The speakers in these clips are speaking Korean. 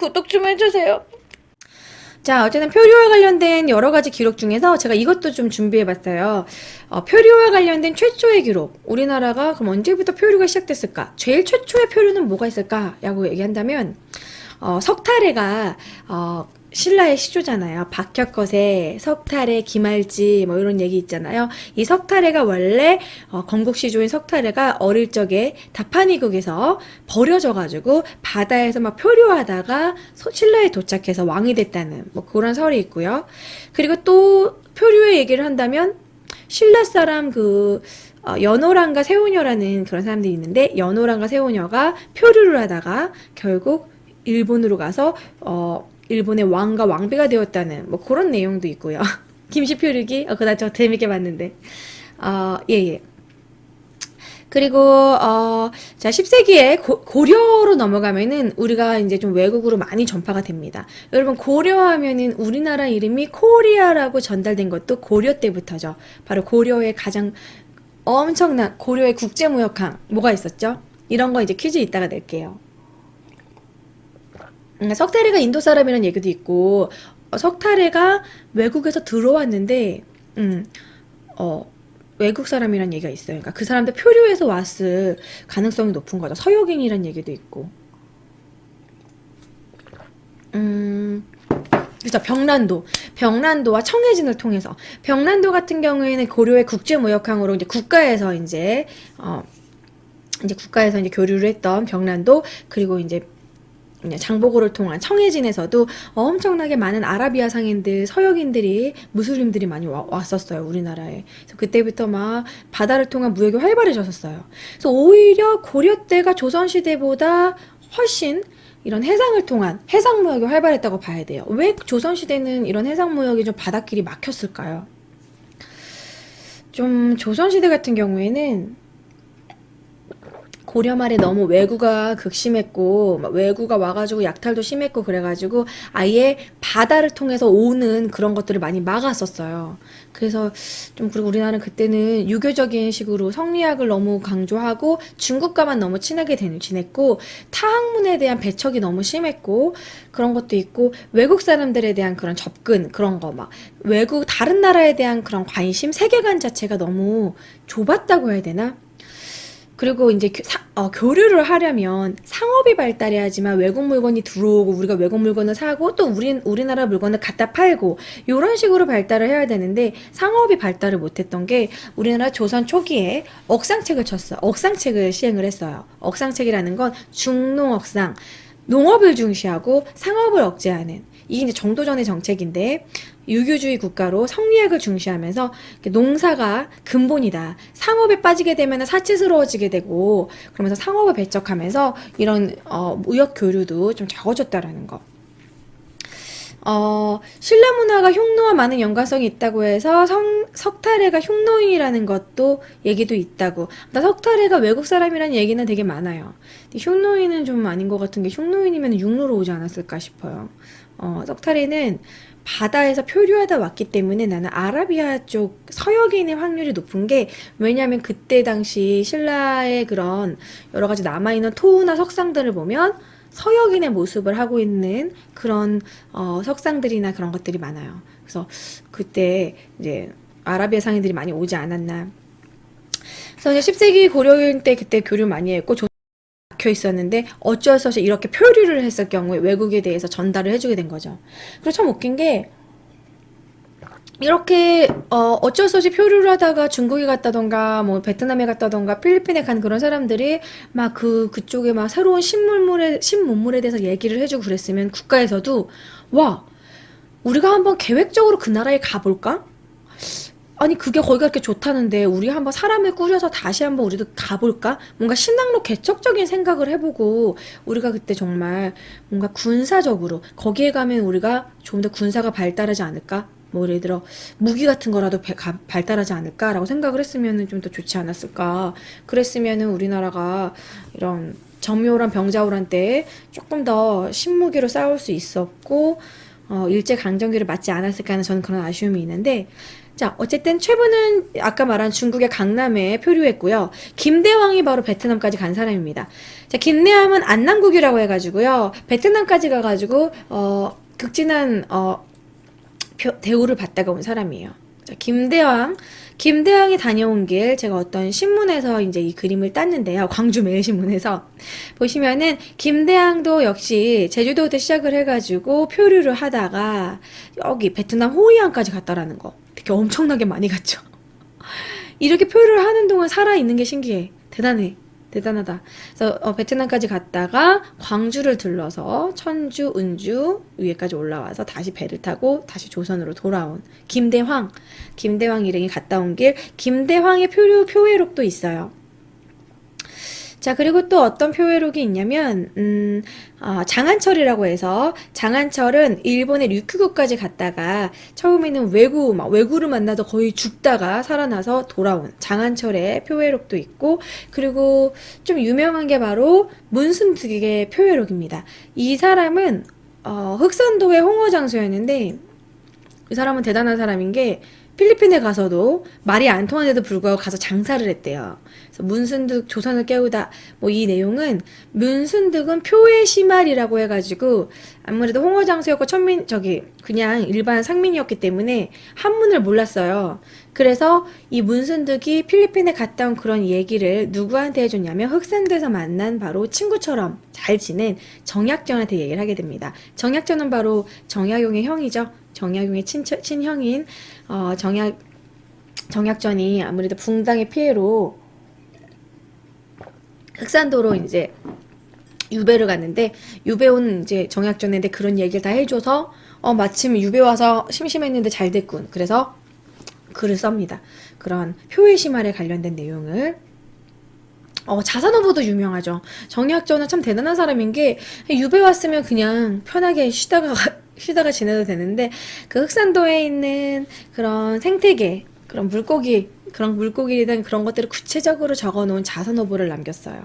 구독 좀 해주세요. 자, 어쨌든 표류와 관련된 여러 가지 기록 중에서 제가 이것도 좀 준비해 봤어요. 어, 표류와 관련된 최초의 기록. 우리나라가 그럼 언제부터 표류가 시작됐을까? 제일 최초의 표류는 뭐가 있을까? 라고 얘기한다면, 어, 석탈해가, 어, 신라의 시조잖아요. 박혁거세, 석탈해, 김할지, 뭐 이런 얘기 있잖아요. 이 석탈해가 원래, 어, 건국 시조인 석탈해가 어릴 적에 다파니국에서 버려져 가지고 바다에서 막 표류하다가 서- 신라에 도착해서 왕이 됐다는 뭐 그런 설이 있고요. 그리고 또 표류의 얘기를 한다면 신라 사람 그 어, 연호랑과 세오녀라는 그런 사람들이 있는데 연호랑과 세오녀가 표류를 하다가 결국 일본으로 가서 어 일본의 왕과 왕비가 되었다는 뭐 그런 내용도 있고요. 김씨 표류기 어 그다 저 재밌게 봤는데 어 예 예. 그리고 어, 자 10세기에 고, 고려로 넘어가면은 우리가 이제 좀 외국으로 많이 전파가 됩니다. 여러분 고려 하면은 우리나라 이름이 코리아라고 전달된 것도 고려 때부터죠. 바로 고려의 가장 엄청난 고려의 국제무역항 뭐가 있었죠? 이런 거 이제 퀴즈 이따가 낼게요. 음, 석타래가 인도 사람이라는 얘기도 있고 어, 석타래가 외국에서 들어왔는데 음, 어, 외국 사람이란 얘기가 있어요. 그러니까 그 사람들 표류해서 왔을 가능성이 높은 거죠. 서역인이란 얘기도 있고. 음, 그죠. 병란도. 병란도와 청해진을 통해서. 병란도 같은 경우에는 고려의 국제무역항으로 이제 국가에서 이제, 어, 이제 국가에서 이제 교류를 했던 병란도, 그리고 이제 장보고를 통한 청해진에서도 엄청나게 많은 아라비아 상인들, 서역인들이, 무슬림들이 많이 와- 왔었어요, 우리나라에. 그래서 그때부터 막 바다를 통한 무역이 활발해졌었어요. 그래서 오히려 고려 때가 조선 시대보다 훨씬 이런 해상을 통한 해상 무역이 활발했다고 봐야 돼요. 왜 조선 시대는 이런 해상 무역이 좀 바닷길이 막혔을까요? 좀 조선 시대 같은 경우에는 고려 말에 너무 왜구가 극심했고 막 왜구가 와가지고 약탈도 심했고 그래가지고 아예 바다를 통해서 오는 그런 것들을 많이 막았었어요. 그래서 좀 그리고 우리나라는 그때는 유교적인 식으로 성리학을 너무 강조하고 중국과만 너무 친하게 된- 지냈고 타학문에 대한 배척이 너무 심했고 그런 것도 있고 외국 사람들에 대한 그런 접근 그런 거 막 외국 다른 나라에 대한 그런 관심 세계관 자체가 너무 좁았다고 해야 되나? 그리고 이제 교, 사- 어, 교류를 하려면 상업이 발달해야지만 외국 물건이 들어오고 우리가 외국 물건을 사고 또 우리 우리나라 물건을 갖다 팔고 이런 식으로 발달을 해야 되는데 상업이 발달을 못했던 게 우리나라 조선 초기에 억상책을 쳤어요. 억상책을 시행을 했어요. 억상책이라는 건 중농억상 농업을 중시하고 상업을 억제하는 이게 이제 정도전의 정책인데 유교주의 국가로 성리학을 중시하면서 농사가 근본이다. 상업에 빠지게 되면 사치스러워지게 되고 그러면서 상업을 배척하면서 이런 어, 무역 교류도 좀 적어졌다라는 거. 어, 신라 문화가 흉노와 많은 연관성이 있다고 해서 성, 석탈해가 흉노인이라는 것도 얘기도 있다고. 나 석탈해가 외국 사람이라는 얘기는 되게 많아요. 근데 흉노인은 좀 아닌 것 같은 게 흉노인이면 육로로 오지 않았을까 싶어요. 어, 석탈해는 바다에서 표류하다 왔기 때문에 나는 아라비아 쪽 서역인의 확률이 높은 게 왜냐하면 그때 당시 신라의 그런 여러 가지 남아있는 토우나 석상들을 보면 서역인의 모습을 하고 있는 그런 어, 석상들이나 그런 것들이 많아요. 그래서 그때 이제 아라비아 상인들이 많이 오지 않았나. 그래서 이제 10세기 고려인 때 그때 교류 많이 했고 조- 막혀 있었는데 어쩔 수 없이 이렇게 표류를 했을 경우에 외국에 대해서 전달을 해주게 된 거죠. 그리고 참 웃긴 게 이렇게 어, 어쩔 수 없이 표류를 하다가 중국에 갔다던가 뭐 베트남에 갔다던가 필리핀에 간 그런 사람들이 막 그 그쪽에 막 새로운 신문물에 신문물에 대해서 얘기를 해주고 그랬으면 국가에서도 와 우리가 한번 계획적으로 그 나라에 가볼까? 아니 그게 거기가 그렇게 좋다는데 우리 한번 사람을 꾸려서 다시 한번 우리도 가볼까? 뭔가 신앙로 개척적인 생각을 해보고 우리가 그때 정말 뭔가 군사적으로 거기에 가면 우리가 좀 더 군사가 발달하지 않을까? 뭐 예를 들어 무기 같은 거라도 배- 가- 발달하지 않을까라고 생각을 했으면은 좀더 좋지 않았을까? 그랬으면은 우리나라가 이런 정묘란 병자호란 때에 조금 더 신무기로 싸울 수 있었고 어, 일제 강점기를 맞지 않았을까 하는 저는 그런 아쉬움이 있는데 자, 어쨌든 최부는 아까 말한 중국의 강남에 표류했고요. 김대왕이 바로 베트남까지 간 사람입니다. 자, 김대왕은 안남국이라고 해가지고요. 베트남까지 가가지고 어 극진한 어 표- 대우를 받다가 온 사람이에요. 자, 김대왕, 김대왕이 다녀온 길 제가 어떤 신문에서 이제 이 그림을 땄는데요. 광주 매일신문에서 보시면은 김대왕도 역시 제주도부터 시작을 해가지고 표류를 하다가 여기 베트남 호이안까지 갔다라는 거. 되게 엄청나게 많이 갔죠. 이렇게 표류를 하는 동안 살아 있는 게 신기해. 대단해. 대단하다. 그래서 어, 베트남까지 갔다가 광주를 들러서 천주, 은주 위에까지 올라와서 다시 배를 타고 다시 조선으로 돌아온 김대황. 김대황 일행이 갔다 온 길 김대황의 표류 표회록도 있어요. 자, 그리고 또 어떤 표회록이 있냐면, 음, 어, 장한철이라고 해서, 장한철은 일본의 류큐구까지 갔다가, 처음에는 왜구, 막 왜구를 만나서 거의 죽다가 살아나서 돌아온 장한철의 표회록도 있고, 그리고 좀 유명한 게 바로 문순득의 표회록입니다. 이 사람은, 어, 흑산도의 홍어장수였는데, 이 사람은 대단한 사람인 게, 필리핀에 가서도 말이 안 통하는데도 불구하고 가서 장사를 했대요. 그래서 문순득 조선을 깨우다 뭐 이 내용은 문순득은 표의 시말이라고 해가지고 아무래도 홍어장수였고 천민 저기 그냥 일반 상민이었기 때문에 한문을 몰랐어요. 그래서 이 문순득이 필리핀에 갔다 온 그런 얘기를 누구한테 해줬냐면 흑산도에서 만난 바로 친구처럼 잘 지낸 정약전한테 얘기를 하게 됩니다. 정약전은 바로 정약용의 형이죠. 정약용의 친, 친형인 어, 정약 정약전이 아무래도 붕당의 피해로 흑산도로 이제 유배를 갔는데 유배 온 이제 정약전인데 그런 얘기를 다 해줘서 어 마침 유배 와서 심심했는데 잘 됐군. 그래서 글을 썹니다. 그런 표의 심할에 관련된 내용을 어, 자산어보도 유명하죠. 정약전은 참 대단한 사람인 게 유배 왔으면 그냥 편하게 쉬다가 쉬다가 지내도 되는데 그 흑산도에 있는 그런 생태계, 그런 물고기, 그런 물고기에 대한 그런 것들을 구체적으로 적어놓은 자산어보를 남겼어요.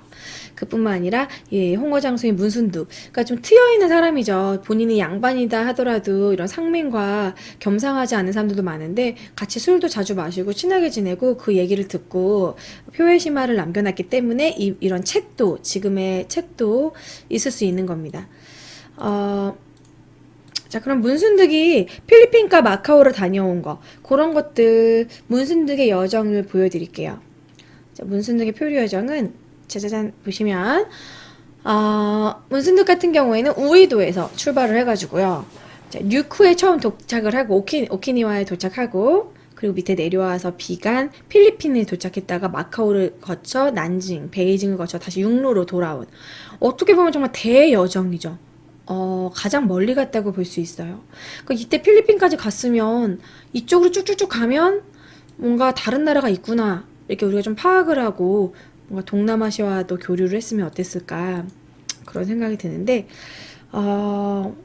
그뿐만 아니라 이 홍어 장수인 문순득, 그러니까 좀 트여 있는 사람이죠. 본인이 양반이다 하더라도 이런 상민과 겸상하지 않은 사람들도 많은데 같이 술도 자주 마시고 친하게 지내고 그 얘기를 듣고 표의 심화를 남겨놨기 때문에 이, 이런 책도 지금의 책도 있을 수 있는 겁니다. 어, 자, 그럼 문순득이 필리핀과 마카오를 다녀온 거, 그런 것들, 문순득의 여정을 보여드릴게요. 자, 문순득의 표류 여정은, 짜자잔, 보시면, 어, 문순득 같은 경우에는 우이도에서 출발을 해가지고요. 자, 뉴쿠에 처음 도착을 하고, 오키, 오키니와에 도착하고, 그리고 밑에 내려와서 비간, 필리핀에 도착했다가 마카오를 거쳐 난징, 베이징을 거쳐 다시 육로로 돌아온. 어떻게 보면 정말 대여정이죠. 어, 가장 멀리 갔다고 볼 수 있어요. 그 이때 필리핀까지 갔으면 이쪽으로 쭉쭉쭉 가면 뭔가 다른 나라가 있구나. 이렇게 우리가 좀 파악을 하고 뭔가 동남아시아와도 교류를 했으면 어땠을까. 그런 생각이 드는데, 어,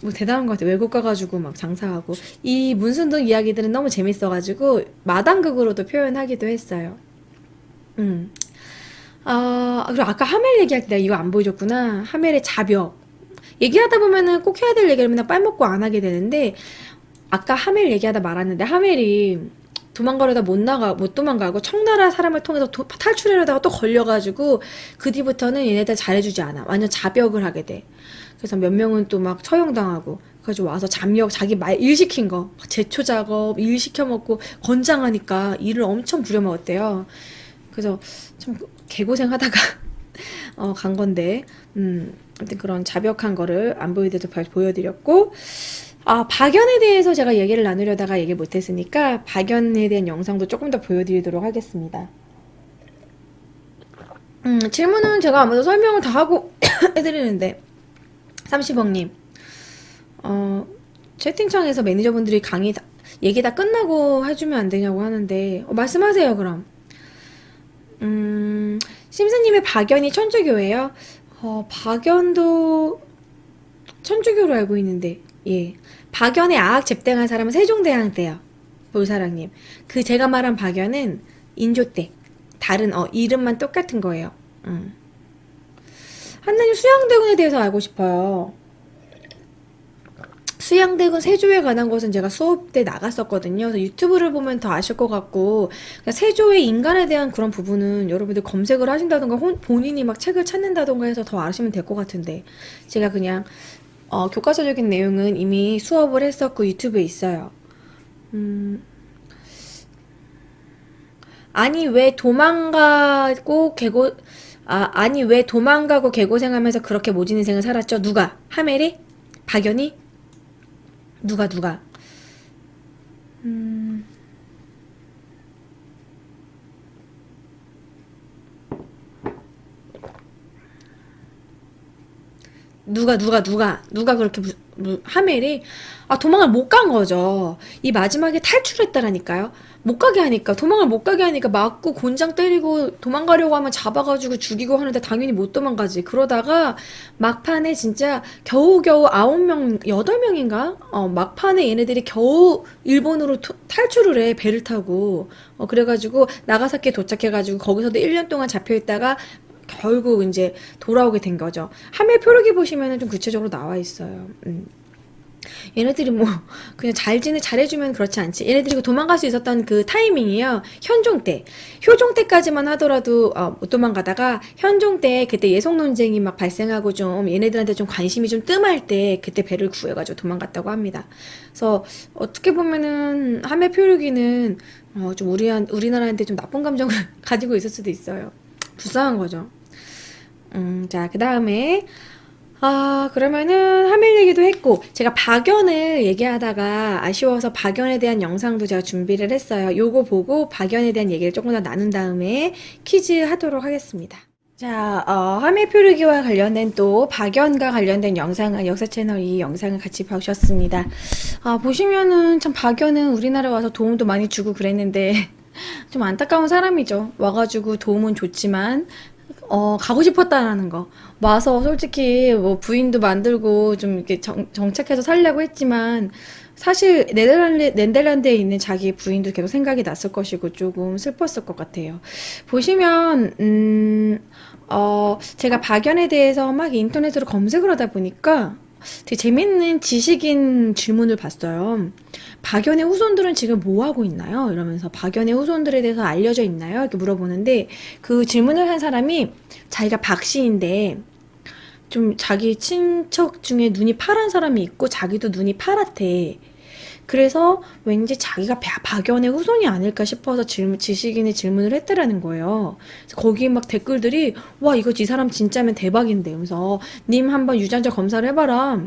뭐 대단한 것 같아요. 외국 가가지고 막 장사하고. 이 문순등 이야기들은 너무 재밌어가지고 마당극으로도 표현하기도 했어요. 음. 아, 그리고 아까 하멜 얘기할 때 내가 이거 안 보여줬구나. 하멜의 자벽. 얘기하다 보면은 꼭 해야 될 얘기를 맨날 빨먹고 안 하게 되는데 아까 하멜 얘기하다 말았는데 하멜이 도망가려다 못 나가 못 도망가고 청나라 사람을 통해서 도- 탈출하려다가 또 걸려가지고 그 뒤부터는 얘네들 잘해주지 않아. 완전 자벽을 하게 돼. 그래서 몇 명은 또 막 처형당하고 그래가지고 와서 잠역 자기 말 일 시킨 거 제초 작업 일 시켜 먹고 건장하니까 일을 엄청 부려먹었대요. 그래서 참 개고생하다가 어, 간 건데, 음, 아무튼 그런 자벽한 거를 안 보여드려도 발- 보여드렸고, 아, 박연에 대해서 제가 얘기를 나누려다가 얘기 못했으니까, 박연에 대한 영상도 조금 더 보여드리도록 하겠습니다. 음, 질문은 제가 아무래도 설명을 다 하고 해드리는데, 30억님, 어, 채팅창에서 매니저분들이 강의 다, 얘기 다 끝나고 해주면 안 되냐고 하는데, 어, 말씀하세요, 그럼. 음, 심스님의 박연이 천주교예요? 어, 박연도 천주교로 알고 있는데, 예. 박연의 아학 잽땡한 사람은 세종대왕 때요. 볼사랑님. 그 제가 말한 박연은 인조 때. 다른, 어, 이름만 똑같은 거예요. 음. 한나님 수양대군에 대해서 알고 싶어요. 수양대군 세조에 관한 것은 제가 수업 때 나갔었거든요. 그래서 유튜브를 보면 더 아실 것 같고 그러니까 세조의 인간에 대한 그런 부분은 여러분들 검색을 하신다던가 혼- 본인이 막 책을 찾는다던가 해서 더 아시면 될 것 같은데 제가 그냥 어, 교과서적인 내용은 이미 수업을 했었고 유튜브에 있어요. 음, 아니 왜 도망가고 개고 아 아니 왜 도망가고 개고생하면서 그렇게 모진 인생을 살았죠? 누가? 하멜이? 박연이? 누가 누가? 음. 누가 누가 누가 누가 그렇게 무, 무, 하멜이 아 도망을 못 간 거죠. 이 마지막에 탈출했다라니까요. 못 가게 하니까 도망을 못 가게 하니까 맞고 곤장 때리고 도망가려고 하면 잡아가지고 죽이고 하는데 당연히 못 도망가지. 그러다가 막판에 진짜 겨우겨우 아홉 명 여덟 명인가 어 막판에 얘네들이 겨우 일본으로 토- 탈출을 해 배를 타고 어 그래가지고 나가사키에 도착해가지고 거기서도 1년 동안 잡혀 있다가 결국 이제 돌아오게 된 거죠. 하멜 표류기 보시면은 좀 구체적으로 나와 있어요. 음. 얘네들이 뭐 그냥 잘 지내 잘해주면 그렇지 않지. 얘네들이 그 도망갈 수 있었던 그 타이밍이요. 현종 때, 효종 때까지만 하더라도 어, 못 도망가다가 현종 때 그때 예속 논쟁이 막 발생하고 좀 얘네들한테 좀 관심이 좀 뜸할 때 그때 배를 구해가지고 도망갔다고 합니다. 그래서 어떻게 보면은 하멜 표류기는 어, 좀 우리 우리나라한테 좀 나쁜 감정을 가지고 있을 수도 있어요. 불쌍한 거죠. 음, 자, 그 다음에, 아, 그러면은 하멜 얘기도 했고, 제가 박연을 얘기하다가 아쉬워서 박연에 대한 영상도 제가 준비를 했어요. 요거 보고 박연에 대한 얘기를 조금 더 나눈 다음에 퀴즈 하도록 하겠습니다. 자, 어, 하멜 표류기와 관련된 또 박연과 관련된 영상을 역사 채널 이 영상을 같이 보셨습니다. 아, 보시면은 참 박연은 우리나라 와서 도움도 많이 주고 그랬는데, 좀 안타까운 사람이죠. 와가지고 도움은 좋지만, 어, 가고 싶었다라는 거. 와서 솔직히 뭐 부인도 만들고 좀 이렇게 정, 정착해서 살려고 했지만, 사실 네덜란드, 네덜란드에 있는 자기 부인도 계속 생각이 났을 것이고 조금 슬펐을 것 같아요. 보시면, 음, 어, 제가 박연에 대해서 막 인터넷으로 검색을 하다 보니까 되게 재밌는 지식인 질문을 봤어요. 박연의 후손들은 지금 뭐 하고 있나요? 이러면서 박연의 후손들에 대해서 알려져 있나요? 이렇게 물어보는데 그 질문을 한 사람이 자기가 박씨인데 좀 자기 친척 중에 눈이 파란 사람이 있고 자기도 눈이 파랗대. 그래서 왠지 자기가 바- 박연의 후손이 아닐까 싶어서 질문, 지식인의 질문을 했다라는 거예요. 거기에 막 댓글들이 와 이거 이 사람 진짜면 대박인데 하면서 님 한번 유전자 검사를 해봐라.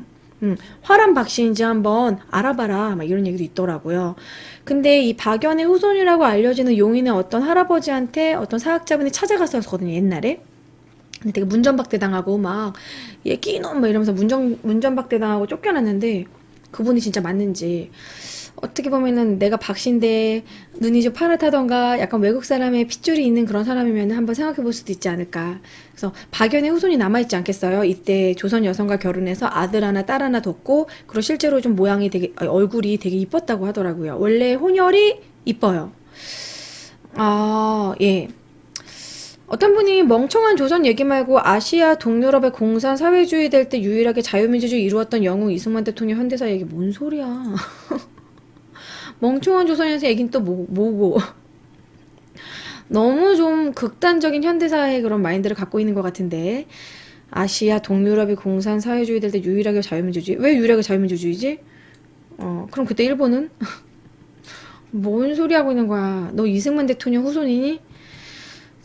음, 화란 박씨인지 한번 알아봐라. 막 이런 얘기도 있더라고요. 근데 이 박연의 후손이라고 알려지는 용인의 어떤 할아버지한테 어떤 사학자분이 찾아갔었거든요, 옛날에. 근데 되게 문전박대 당하고 막, 얘 끼놈! 막 이러면서 문전, 문전박대 당하고 쫓겨났는데, 그분이 진짜 맞는지. 어떻게 보면은 내가 박씨인데 눈이 좀 파랗다던가 약간 외국 사람의 핏줄이 있는 그런 사람이면 한번 생각해 볼 수도 있지 않을까. 그래서 박연의 후손이 남아있지 않겠어요? 이때 조선 여성과 결혼해서 아들 하나 딸 하나 뒀고 그리고 실제로 좀 모양이 되게 아, 얼굴이 되게 이뻤다고 하더라고요. 원래 혼혈이 이뻐요. 아, 예. 어떤 분이 멍청한 조선 얘기 말고 아시아 동유럽의 공산 사회주의 될 때 유일하게 자유민주주의 이루었던 영웅 이승만 대통령 현대사 얘기 뭔 소리야. 멍청한 조선에서 얘긴 또 뭐, 뭐고. 너무 좀 극단적인 현대사의 그런 마인드를 갖고 있는 것 같은데. 아시아 동유럽이 공산 사회주의 될 때 유일하게 자유민주주의. 왜 유일하게 자유민주주의지? 어, 그럼 그때 일본은? 뭔 소리 하고 있는 거야. 너 이승만 대통령 후손이니?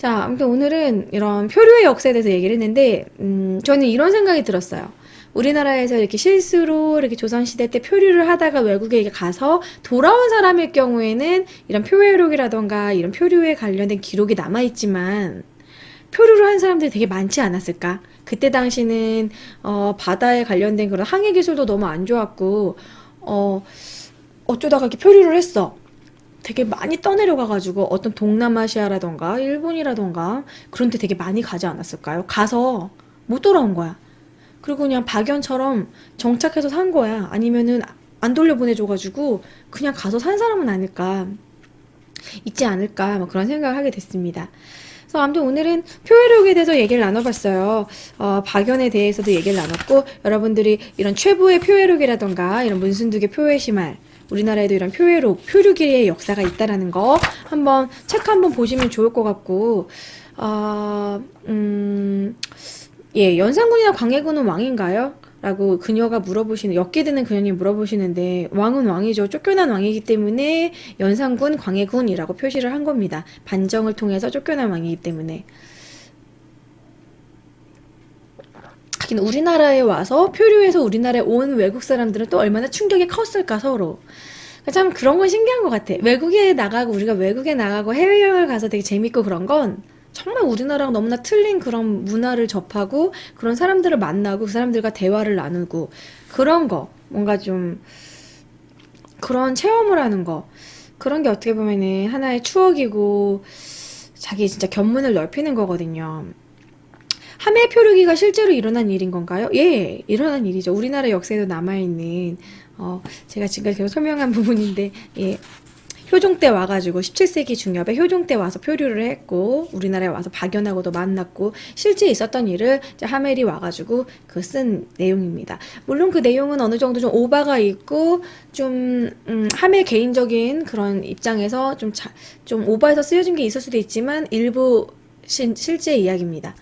자, 아무튼 오늘은 이런 표류의 역사에 대해서 얘기를 했는데, 음, 저는 이런 생각이 들었어요. 우리나라에서 이렇게 실수로 이렇게 조선시대 때 표류를 하다가 외국에 가서 돌아온 사람일 경우에는 이런 표회록이라던가 이런 표류에 관련된 기록이 남아있지만, 표류를 한 사람들이 되게 많지 않았을까? 그때 당시는, 어, 바다에 관련된 그런 항해 기술도 너무 안 좋았고, 어, 어쩌다가 이렇게 표류를 했어. 되게 많이 떠내려가가지고 어떤 동남아시아라던가 일본이라던가 그런 데 되게 많이 가지 않았을까요? 가서 못 돌아온 거야. 그리고 그냥 박연처럼 정착해서 산 거야. 아니면은 안 돌려보내줘가지고 그냥 가서 산 사람은 아닐까. 있지 않을까. 뭐 그런 생각을 하게 됐습니다. 그래서 아무튼 오늘은 표회력에 대해서 얘기를 나눠봤어요. 어, 박연에 대해서도 얘기를 나눴고 여러분들이 이런 최고의 표회력이라던가 이런 문순득의 표회시말 우리나라에도 이런 표회록, 표류기의 역사가 있다라는 거 한번 책 한번 보시면 좋을 것 같고 어, 음, 예, 연산군이나 광해군은 왕인가요? 라고 그녀가 물어보시는, 엮게 되는 그녀님 물어보시는데, 왕은 왕이죠. 쫓겨난 왕이기 때문에 연산군, 광해군이라고 표시를 한 겁니다. 반정을 통해서 쫓겨난 왕이기 때문에. 하긴 우리나라에 와서 표류해서 우리나라에 온 외국 사람들은 또 얼마나 충격이 컸을까, 서로. 참 그런 건 신기한 것 같아. 외국에 나가고, 우리가 외국에 나가고 해외여행을 가서 되게 재밌고 그런 건 정말 우리나라랑 너무나 틀린 그런 문화를 접하고 그런 사람들을 만나고 그 사람들과 대화를 나누고 그런 거 뭔가 좀 그런 체험을 하는 거 그런 게 어떻게 보면은 하나의 추억이고 자기 진짜 견문을 넓히는 거거든요. 함해 표류기가 실제로 일어난 일인 건가요? 예, 일어난 일이죠. 우리나라 역사에도 남아있는, 어, 제가 지금까지 계속 설명한 부분인데, 예. 효종 때 와가지고 17세기 중엽에 효종 때 와서 표류를 했고 우리나라에 와서 박연하고도 만났고 실제 있었던 일을 이제 하멜이 와가지고 그 쓴 내용입니다. 물론 그 내용은 어느 정도 좀 오바가 있고 좀 음, 하멜 개인적인 그런 입장에서 좀, 자, 좀 오바해서 쓰여진 게 있을 수도 있지만 일부 신- 실제 이야기입니다.